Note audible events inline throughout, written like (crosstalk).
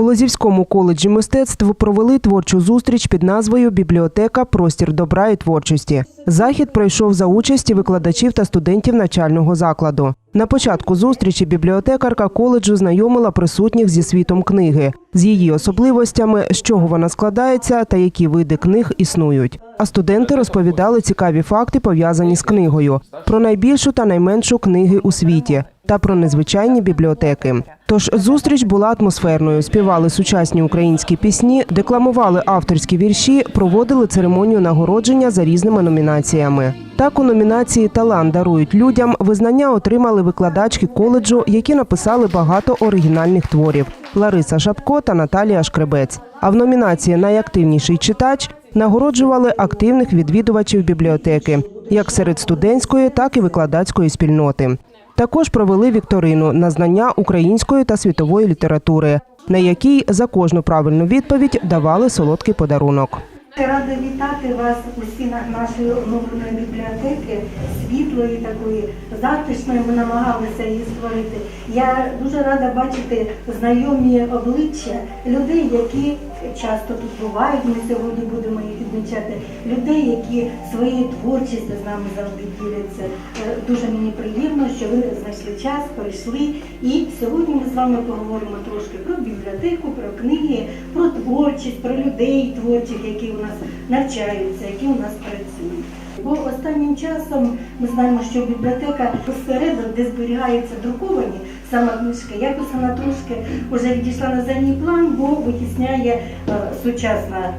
У Лозівському коледжі мистецтв провели творчу зустріч під назвою Бібліотека Простір добра і творчості. Захід пройшов за участі викладачів та студентів навчального закладу. На початку зустрічі бібліотекарка коледжу знайомила присутніх зі світом книги, з її особливостями, з чого вона складається та які види книг існують. А студенти розповідали цікаві факти, пов'язані з книгою, про найбільшу та найменшу книги у світі та про незвичайні бібліотеки. Тож зустріч була атмосферною. Співали сучасні українські пісні, декламували авторські вірші, проводили церемонію нагородження за різними номінаціями. Так у номінації Талант дарують людям визнання отримали викладачки коледжу, які написали багато оригінальних творів Лариса Шапко та Наталія Шкребець. А в номінації Найактивніший читач нагороджували активних відвідувачів бібліотеки, як серед студентської, так і викладацької спільноти. Також провели вікторину на знання української та світової літератури, на якій за кожну правильну відповідь давали солодкий подарунок. Рада вітати вас усі на нашої оновленої бібліотеки, світлої такої, затишної. Ми намагалися її створити. Я дуже рада бачити знайомі обличчя людей, які часто тут бувають. Ми сьогодні будемо їх відмічати. Людей, які своєю творчістю з нами завжди діляться. Е, Дуже мені приємно, що ви знайшли час, прийшли. І сьогодні ми з вами поговоримо трошки про бібліотеку, про книги, про творчість, про людей творчих, які у нас навчаються, які у нас працюють. Бо останнім часом ми знаємо, що бібліотека посередині, де зберігаються друковані саме книжки, якось вона трошки вже відійшла на задній план, бо витісняє е, сучасна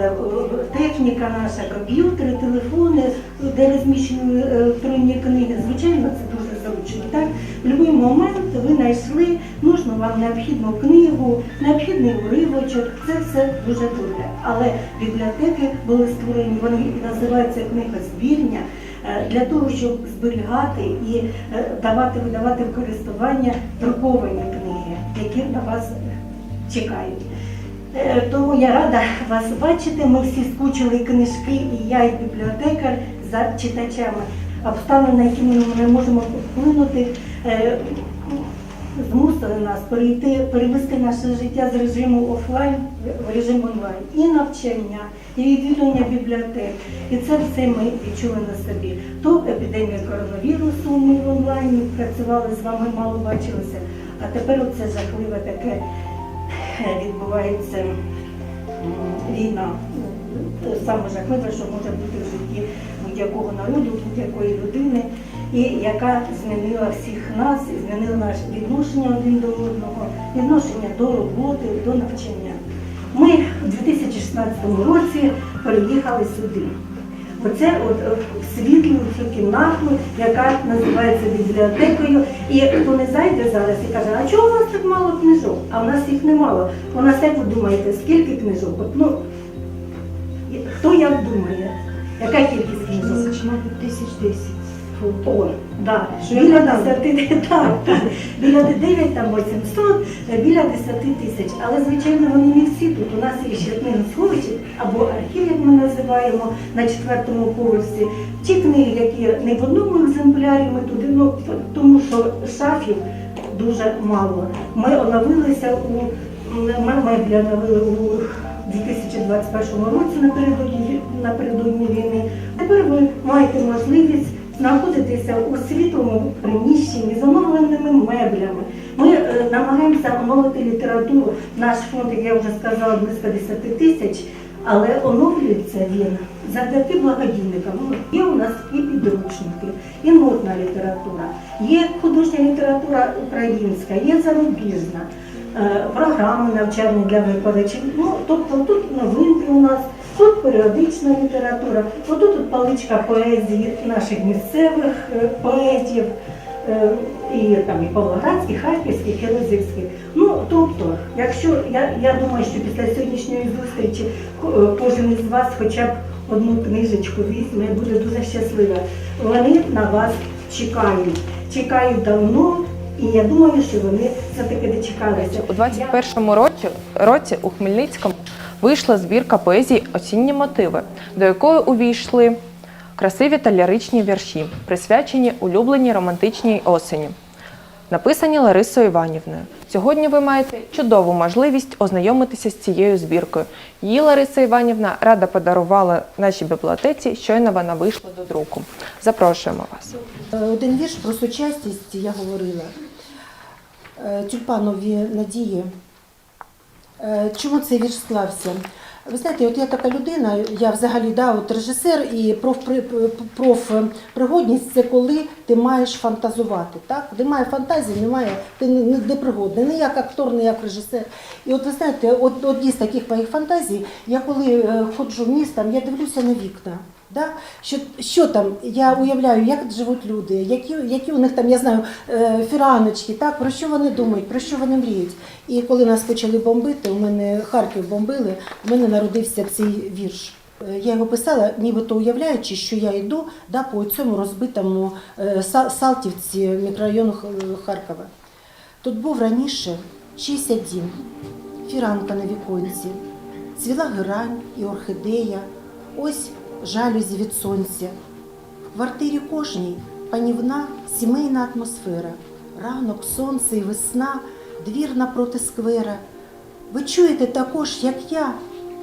е, техніка наша, комп'ютери, телефони, де розміщені е, електронні книги. Звичайно, це дуже зручно. Так? В будь-який момент ви знайшли нужну вам необхідну книгу, необхідний уривочок. Це все дуже добре. Але бібліотеки були створені, вони називаються книгозбірня. е, Для того, щоб зберігати і е, давати видавати в користування друковані книги, які на вас чекають. Е, Тому я рада вас бачити. Ми всі скучили книжки, і я, і бібліотекар за читачами. Обставини, на які ми не можемо вплинути, е, змусили нас перейти, перевести наше життя з режиму офлайн в режим онлайн. І навчання, і відвідування бібліотек. І це все ми відчули на собі. То епідемія коронавірусу ми в онлайні працювали з вами, мало бачилися. А тепер оце жахливе таке е, відбувається війна. Саме жахливе, що може бути в житті будь-якого народу, будь-якої людини, і яка змінила всіх нас, і змінила наше відношення один до одного, відношення до роботи, до навчання. Ми у 2016 році переїхали сюди. Оце от е, в світлу цю кімнату, яка називається бібліотекою. І хто не зайде зараз і каже, а чого у вас так мало книжок? А в нас їх немало. У нас, як ви думаєте, скільки книжок? От, ну, хто як думає? Яка кількість книжок? Тисяч десять. О, да. Біля 10, (laughs) так, так. біля 9, там 800, е, біля 10 тисяч. Але, звичайно, вони не всі тут. У нас є ще книгосховище або архів, як ми називаємо, на четвертому поверсі. Ті книги, які не в одному екземплярі, ми туди, ну, тому що шафів дуже мало. Ми оновилися у меблі оновили у 2021 році напередодні, напередодні війни. Тепер ви маєте можливість знаходитися у світлому приміщенні з оновленими меблями. Ми е, намагаємося оновити літературу. Наш фонд, як я вже сказала, близько 10 тисяч, але оновлюється він завдяки благодійникам. Є у нас і підручники, і нотна література, є художня література українська, є зарубіжна е, програми навчальні для викладачів. Ну, тобто тут новинки у нас, тут періодична література, отут тут паличка поезії наших місцевих е, поетів. е, І там і Павлоградських, Харківських, і Лозівських. Ну тобто, якщо я, я думаю, що після сьогоднішньої зустрічі е, кожен із вас хоча б одну книжечку візьме, буде дуже щаслива. Вони на вас чекають, чекають давно, і я думаю, що вони все-таки дочекалися. У 21-му році, році у Хмельницькому вийшла збірка поезії Осінні мотиви, до якої увійшли красиві та ліричні вірші, присвячені улюбленій романтичній осені. написані Ларисою Іванівною. Сьогодні ви маєте чудову можливість ознайомитися з цією збіркою. Її Лариса Іванівна рада подарувала нашій бібліотеці, щойно вона вийшла до друку. Запрошуємо вас. Е, Один вірш про сучасність я говорила. Е, Тюльпанові надії. Е, Чому цей вірш склався? Ви знаєте, от я така людина, я взагалі да, от режисер і профпри- профпригодність це коли ти маєш фантазувати. Так? Немає фантазії, немає, ти не, пригодний, не як актор, не як режисер. І от ви знаєте, одні з таких моїх фантазій, я коли е, ходжу містом, я дивлюся на вікна. Да? Що, що там, я уявляю, як живуть люди, які, які у них там, я знаю, е, фіраночки, так, про що вони думають, про що вони мріють. І коли нас почали бомбити, у мене Харків бомбили, у мене народився цей вірш. Е, Я його писала, нібито уявляючи, що я йду да, по цьому розбитому е, Салтівці мікрорайону Харкова. Тут був раніше чийся дім, фіранка на віконці, цвіла герань і орхидея, ось жалюзі від сонця. В квартирі кожній панівна сімейна атмосфера, ранок, сонце і весна, двір напроти сквера. Ви чуєте також, як я,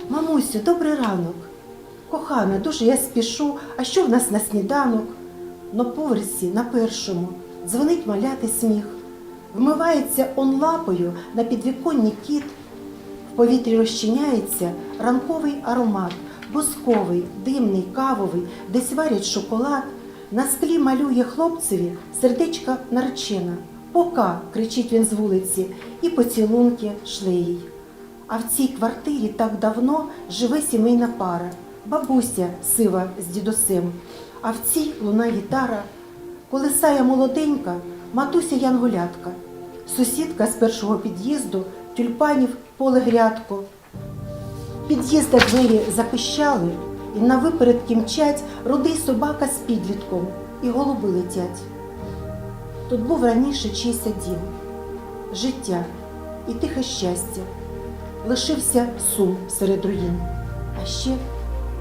мамусю, добрий ранок. Кохана, дуже я спішу, а що в нас на сніданок? На поверсі, на першому, дзвонить маляти сміх. Вмивається он лапою на підвіконні кіт, в повітрі розчиняється ранковий аромат, босковий, димний, кавовий, десь варять шоколад. На склі малює хлопцеві сердечка наречена. Пока, кричить він з вулиці, і поцілунки шле їй. А в цій квартирі так давно живе сімейна пара, бабуся сива з дідусем, а в цій луна гітара, колисає молоденька, матуся Янголятка, сусідка з першого під'їзду, тюльпанів поле грядко. Під'їзда двері запищали, і на випередки мчать рудий собака з підлітком, і голуби летять. Тут був раніше чийся дім, життя і тихе щастя. Лишився сум серед руїн, а ще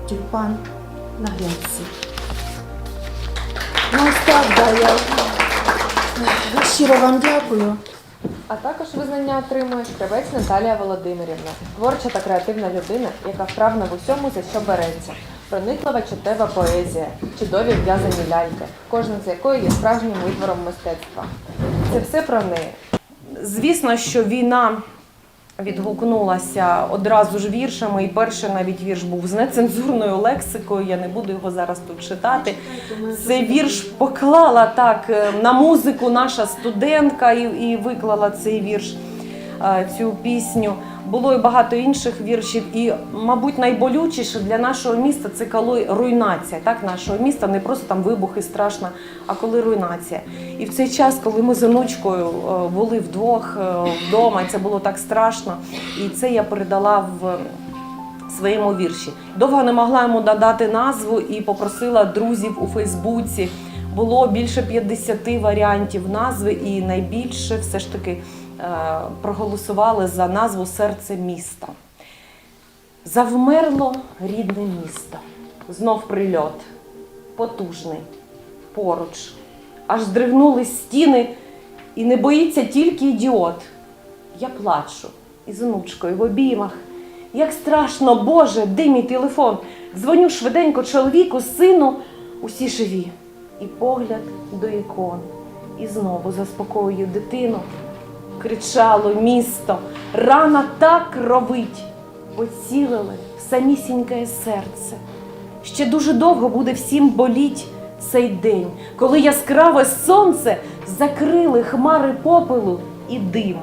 тюльпан на грядці. Ну, так, да, я щиро вам дякую. А також визнання отримує кривець Наталія Володимирівна, творча та креативна людина, яка вправна в усьому, за що береться. Прониклива чуттєва поезія, чудові в'язані ляльки, кожна з якої є справжнім витвором мистецтва. Це все про неї. Звісно, що війна відгукнулася одразу ж віршами, і перший навіть вірш був з нецензурною лексикою. Я не буду його зараз тут читати. Цей вірш поклала так е, на музику наша студентка і, і виклала цей вірш, цю пісню. Було і багато інших віршів, і, мабуть, найболючіше для нашого міста це коли руйнація так, нашого міста, не просто там вибухи страшно, а коли руйнація. І в цей час, коли ми з онучкою е, були вдвох е, вдома, це було так страшно. І це я передала в своєму вірші. Довго не могла йому додати назву і попросила друзів у Фейсбуці. Було більше 50 варіантів назви, і найбільше все ж таки е, проголосували за назву Серце міста. Завмерло рідне місто. Знов прильот, потужний, поруч. Аж здригнулись стіни, і не боїться тільки ідіот. Я плачу із онучкою в обіймах. Як страшно, Боже, де мій телефон? Дзвоню швиденько чоловіку, сину, усі живі. І погляд до ікон. І знову заспокоюю дитину. Кричало місто, рана так кровить, поцілили в самісіньке серце. Ще дуже довго буде всім боліть цей день, коли яскраве сонце закрили хмари попелу і дим,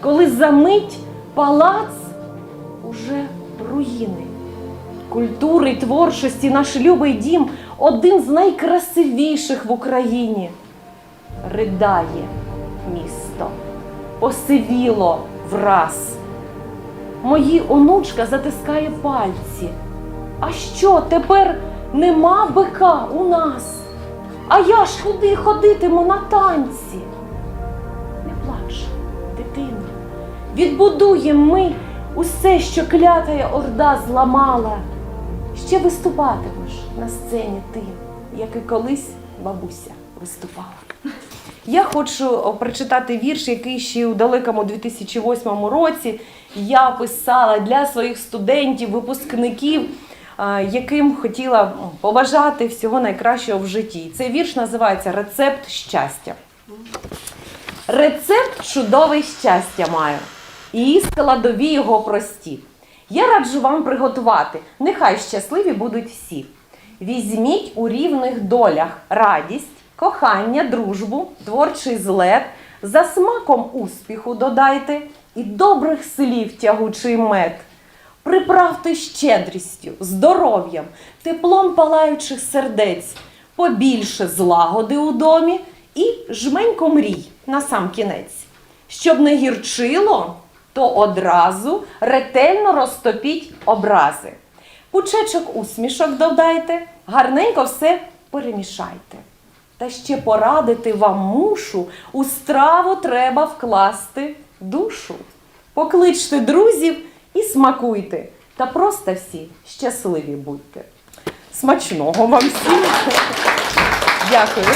коли за мить палац уже руїни. Культури й творчості наш любий дім один з найкрасивіших в Україні. Ридає посивіло враз. Мої онучка затискає пальці. А що тепер нема бика у нас? А я ж куди ходитиму на танці? Не плач, дитино, відбудуємо ми усе, що клятая орда зламала. Ще виступатимеш на сцені ти, як і колись бабуся виступала. Я хочу прочитати вірш, який ще у далекому 2008 році я писала для своїх студентів, випускників, яким хотіла м, побажати всього найкращого в житті. Цей вірш називається Рецепт щастя. Рецепт чудовий щастя маю, і складові його прості. Я раджу вам приготувати, нехай щасливі будуть всі. Візьміть у рівних долях радість, кохання, дружбу, творчий злет, за смаком успіху додайте і добрих слів тягучий мед. Приправте щедрістю, здоров'ям, теплом палаючих сердець, побільше злагоди у домі і жменько мрій на сам кінець. Щоб не гірчило, то одразу ретельно розтопіть образи. Пучечок усмішок додайте, гарненько все перемішайте. Та ще порадити вам мушу, у страву треба вкласти душу. Покличте друзів і смакуйте, та просто всі щасливі будьте. Смачного вам всім! Дякую.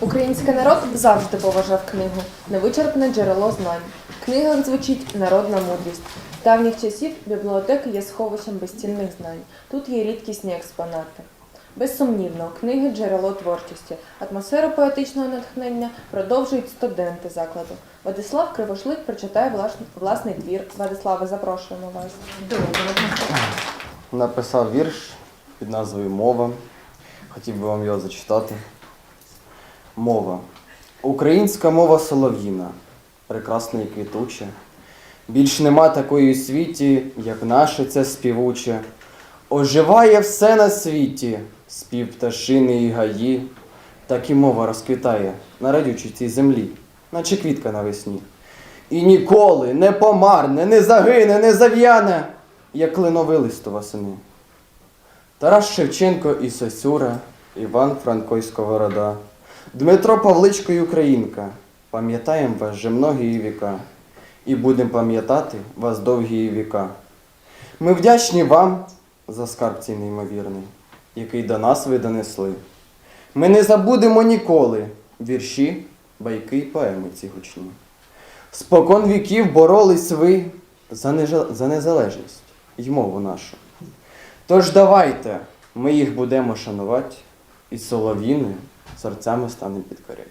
Український народ завжди поважав книгу, невичерпне джерело знань. В книгах звучить народна мудрість. Давніх часів бібліотека є сховищем безцінних знань. Тут є рідкісні експонати. Безсумнівно, книги джерело творчості. Атмосферу поетичного натхнення продовжують студенти закладу. Владислав Кривошлик прочитає власний твір. Владиславе, запрошуємо вас. написав вірш під назвою Мова. Хотів би вам його зачитати. Мова. Українська мова солов'їна, прекрасна і квітуча. Більш нема такої у світі, як наше це співуче. Оживає все на світі, спів пташини і гаї. Так і мова розквітає на радючій цій землі, наче квітка навесні. І ніколи не помарне, не загине, не зав'яне, як кленовий лист восени. Тарас Шевченко і Сосюра, Іван Франко Сковорода, Дмитро Павличко і Українка, пам'ятаєм вас же многії віка, і будем пам'ятати вас довгі віка. Ми вдячні вам за скарб цей неймовірний, який до нас ви донесли. Ми не забудемо ніколи вірші, байки й поеми ці гучні. Спокон віків боролись ви за, нежа- за незалежність й мову нашу. Тож давайте ми їх будемо шанувати і солов'їни серцями станемо підкорять.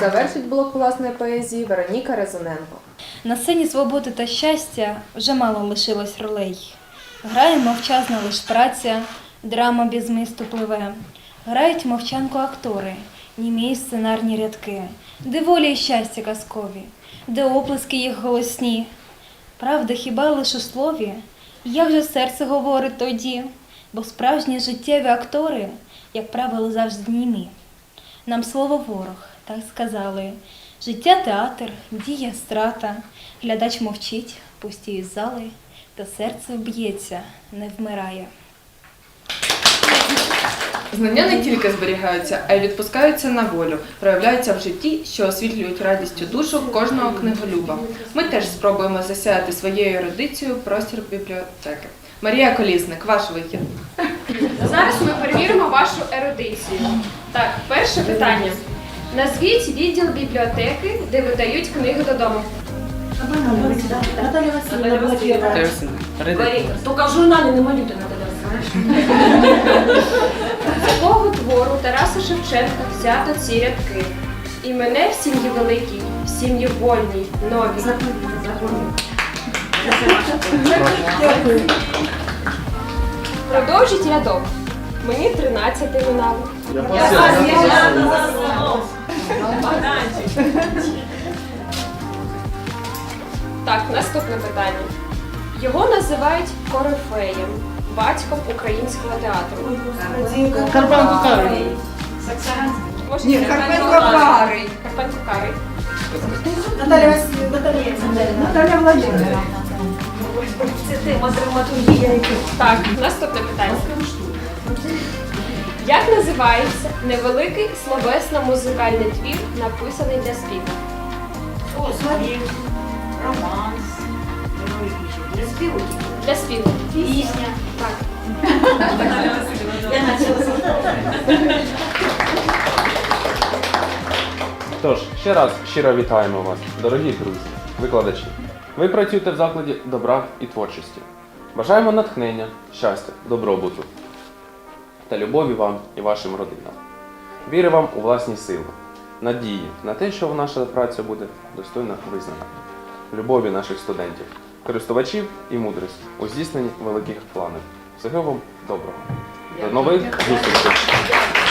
Завершить блок власної поезії Вероніка Резоненко. На сцені свободи та щастя вже мало лишилось ролей. Грає мовчазна лиш праця, драма без мисту пливе. Грають мовчанку актори, німі сценарні рядки, де воля й щастя казкові, де оплески їх голосні. Правда, хіба лише у слові? Як же серце говорить тоді? Бо справжні життєві актори, як правило, завжди німі. Нам слово ворог, так сказали. Життя театр, дія страта, глядач мовчить, пусті зали, та серце б'ється, не вмирає. Знання не тільки зберігаються, а й відпускаються на волю, проявляються в житті, що освітлюють радістю душу кожного книголюба. Ми теж спробуємо засяяти своєю ерудицією простір бібліотеки. Марія Колісник, ваш вихід. Зараз ми перевіримо вашу ерудицію. Так, перше питання. Назвіть відділ бібліотеки, де видають книги додому. Наталя Васильівна була перша. Тільки в журналі не малюйте на З якого твору Тараса Шевченка взято ці рядки? І мене в сім'ї великій, в сім'ї вольній, новій. Продовжіть рядок. Мені 13 минало. Так, наступне питання. Його називають корифеєм, батьком українського театру. Карпенко Карий. Ні, Карпенко Карий. Карпенко Карий. Наталя Наталя, Владимирівна. Так, наступне питання. Як називається невеликий словесно-музикальний твір, написаний для співу? романс, для співу. Для співу. Пісня. Так. Я почала. Тож, ще раз щиро вітаємо вас, дорогі друзі, викладачі. Ви працюєте в закладі добра і творчості. Бажаємо натхнення, щастя, добробуту та любові вам і вашим родинам. Вірю вам у власні сили, надії на те, що ваша праця буде достойно визнана любові наших студентів, користувачів і мудрості у здійсненні великих планів. Всього вам доброго. До нових зустрічей!